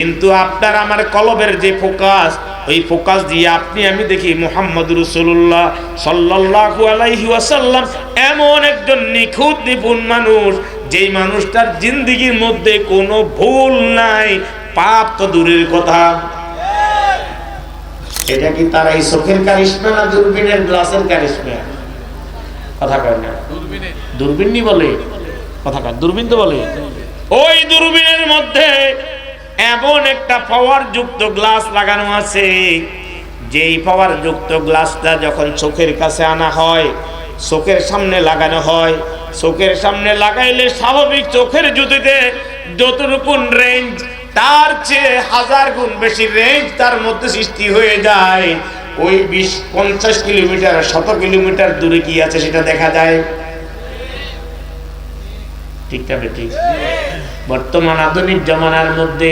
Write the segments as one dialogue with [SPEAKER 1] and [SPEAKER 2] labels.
[SPEAKER 1] কিন্তু আপনার আমার কলবের যে ফোকাস, ওই ফোকাস দিয়ে আপনি, আমি দেখি মোহাম্মদ রসুল্লাহ সাল্লাল্লাহু আলাইহি এমন একজন নিখুঁত, নিপুণ মানুষ, যেই মানুষটার জিন্দিগির মধ্যে কোনো ভুল নাই। পাপ তো দূরের কথা। এটা কি তার এই চোখের কারিশমা না দূরবীনের গ্লাসের কারিশমা? কথা কয় না। দূরবীনই বলে। কথা কয়, দূরবীন তো বলে। ওই দূরবীনের মধ্যে এমন একটা পাওয়ার যুক্ত গ্লাস লাগানো আছে, যেই পাওয়ার যুক্ত গ্লাসটা যখন চোখের কাছে আনা হয়, চোখের সামনে লাগানো হয়, চোখের সামনে লাগাইলে স্বাভাবিক চোখের জুতিতে যতটুকু রেঞ্জ তার চেয়ে হাজার গুণ বেশি রেঞ্জ তার মধ্যে সৃষ্টি হয়ে যায়। ওই বিশ, পঞ্চাশ কিলোমিটার, শত কিলোমিটার দূরে কি আছে সেটা দেখা যায়? ঠিক তবে ঠিক বর্তমান আধুনিক জমানার মধ্যে,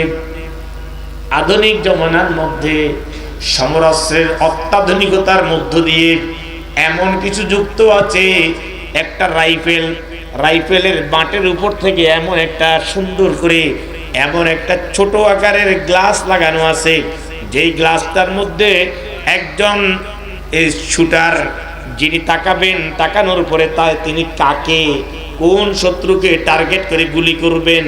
[SPEAKER 1] আধুনিক জমানার মধ্যে সমরাস্ত্রের অত্যাধুনিকতার মধ্য দিয়ে এমন কিছু যুক্ত আছে, একটা রাইফেল, রাইফেলের বাটের উপর থেকে এমন একটা সুন্দর করে এমন একটা ছোট আকারের গ্লাস লাগানো আছে, যেই গ্লাসটার মধ্যে একজন শুটার যিনি তাকাবেন, তাকানোর পরে তা তিনি কাকে কোন শত্রুকে টার্গেট করে গুলি করবেন?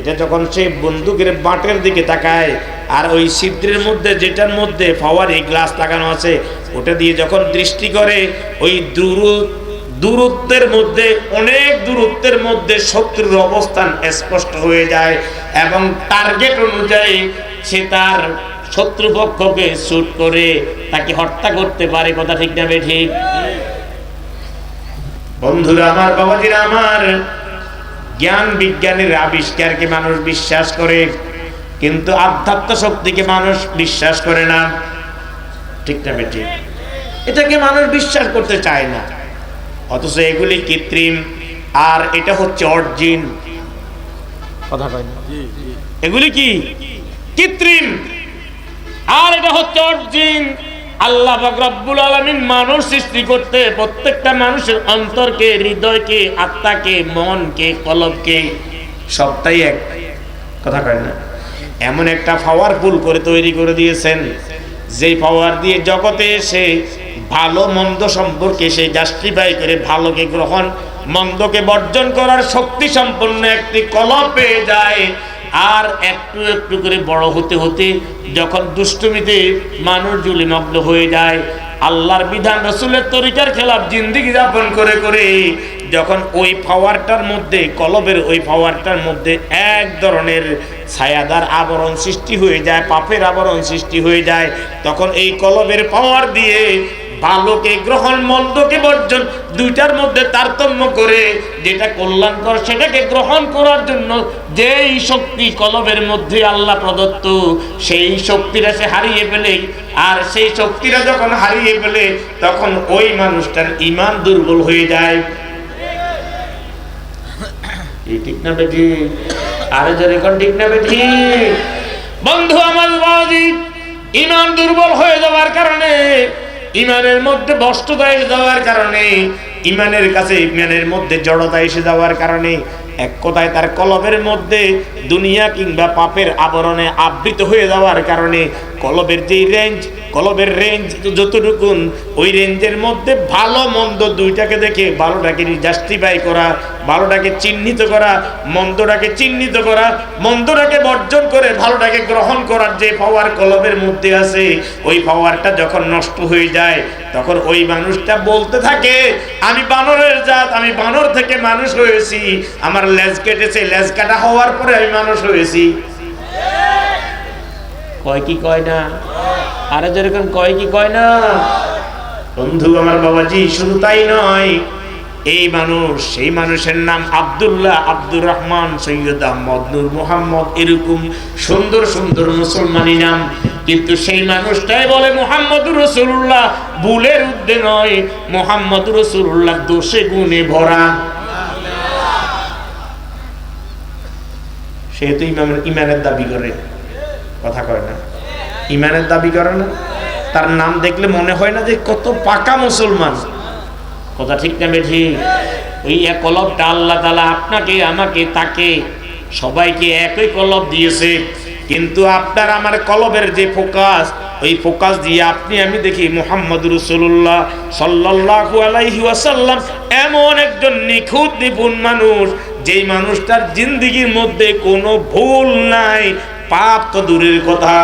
[SPEAKER 1] এটা যখন সে বন্দুকের বাটের দিকে তাকায়, আর ওই ছিদ্রের মধ্যে, যেটার মধ্যে ফাওয়ারি গ্লাস লাগানো আছে, ওটা দিয়ে যখন দৃষ্টি করে, ওই দূর দূরত্বের মধ্যে, অনেক দূরত্বের মধ্যে শত্রুর অবস্থান স্পষ্ট হয়ে যায় এবং টার্গেট অনুযায়ী সে তার শত্রুপক্ষকে শ্যুট করে, তাকে হত্যা করতে পারে, কথা ঠিক না ঠিক? বন্ধুরা আমার বাবাজিরা আমার জ্ঞান বিজ্ঞানের আবিষ্কারকে মানুষ বিশ্বাস করে কিন্তু আধ্যাত্ম শক্তিকে মানুষ বিশ্বাস করে না। ঠিক না বেটি? এটাকে মানুষ বিশ্বাস করতে চায় না। অথচ এগুলি কৃত্রিম আর এটা হচ্ছে অর্জিন। কথা কয় না? এগুলি কি? কৃত্রিম আর এটা হচ্ছে অর্জিন। আল্লাহ রব্বুল আলামিন মানুষ সৃষ্টি করতে প্রত্যেকটা মানুষের অন্তরকে, হৃদয়কে, আত্মাকে, মনকে, কলবকে সবটাই এক। কথা কয় না? এমন একটা পাওয়ারফুল করে তৈরি করে দিয়েছেন, যেই পাওয়ার দিয়ে জগতে এসে ভালো, মন্দ সম্পর্কে সে জাস্টিফাই করে ভালোকে গ্রহণ, মন্দকে বর্জন করার শক্তি সম্পন্ন একটি কলম পেয়ে যায়। আর একটু একটু করে বড় হতে হতে যখন দুষ্টমিতে মানুষ জুলে জুলিমগ্ন হয়ে যায়, আল্লাহর বিধান রসুলের তরিকার খেলাফ জিন্দিগি যাপন করে করে যখন ওই পাওয়ারটার মধ্যে, কলবের ওই পাওয়ারটার মধ্যে এক ধরনের ছায়াদার আবরণ সৃষ্টি হয়ে যায়, পাপের আবরণ সৃষ্টি হয়ে যায়, তখন এই কলবের পাওয়ার দিয়ে ভালোকে গ্রহণ, মন্দকে বর্জন, দুইটার মধ্যে তারতম্য করে যেটা কল্যাণকর সেটাকে গ্রহণ করার জন্য যেই শক্তি কলবের মধ্যে আল্লাহ প্রদত্ত, সেই শক্তিটা সে হারিয়ে ফেলে। আর সেই শক্তিটা যখন হারিয়ে ফেলে, তখন ওই মানুষটার ইমান দুর্বল হয়ে যায়। ঠিক না বেটি আরে জোরে কোন ঠিক না বন্ধু আমার ইমান দুর্বল হয়ে যাওয়ার কারণে ইমানের মধ্যে বস্ততা এসে যাওয়ার কারণে, ইমানের কাছে ইমানের মধ্যে জড়তা এসে যাওয়ার কারণে, এক কথায় তার কলবের মধ্যে দুনিয়া কিংবা পাপের আবরণে আবৃত হয়ে যাওয়ার কারণে কলবের যে রেঞ্জ কলবের রেঞ্জ যতটুকুন, ওই রেঞ্জের মধ্যে ভালো, মন্দ দুইটাকে দেখে ভালোটাকে জাস্টিফাই করা ভালোটাকে চিহ্নিত করা, মন্দটাকে চিহ্নিত করা, মন্দটাকে বর্জন করে ভালোটাকে গ্রহণ করার যে পাওয়ার কলবের মধ্যে আছে, ওই পাওয়ারটা যখন নষ্ট হয়ে যায়, তখন ওই মানুষটা বলতে থাকে, আমি বানরের জাত, আমি বানর থেকে মানুষ হয়েছি, আমার লেজ কেটেছে, লেজ কাটা হওয়ার পরে আমি মানুষ হয়েছি। কয় কি কয় না? আরে যেরকম কয় কি কয় না? বন্ধু, আমার বাবাজি, শুধু তাই নয়, এই মানুষ, সেই মানুষের নাম আব্দুল্লাহ আব্দুর রহমান, সৈয়দ আহমদ নূর মোহাম্মদ, এরকম সুন্দর সুন্দর মুসলমানি নাম। কিন্তু সেই মানুষটাই বলে মোহাম্মদ রসুল্লাহ ভুলের উদ্দে নয় মোহাম্মদ রসুল্লাহ দোষে গুণে ভরা। সেহেতু ইমামের ইমানের দাবি করে। কথা কয় না। ইমানের দাবি করে না। তার নাম দেখলে মনে হয় না যে কত পাকা মুসলমান। কথা ঠিক না ঠিক ওই এক কলবটা আল্লাহ তালা আপনাকে, আমাকে, তাকে সবাইকে একই কলব দিয়েছে। কিন্তু আপনার আমার কলবের যে ফোকাস, ওই ফোকাস দিয়ে আপনি, আমি দেখি মোহাম্মদ রসুল্লাহ সাল্লাল্লাহু আলাইহি ওয়াসাল্লাম এমন একজন নিখুঁত, নিপুণ মানুষ, যেই মানুষটার জিন্দিগির মধ্যে কোনো ভুল নাই পাপ তো দূরের কথা।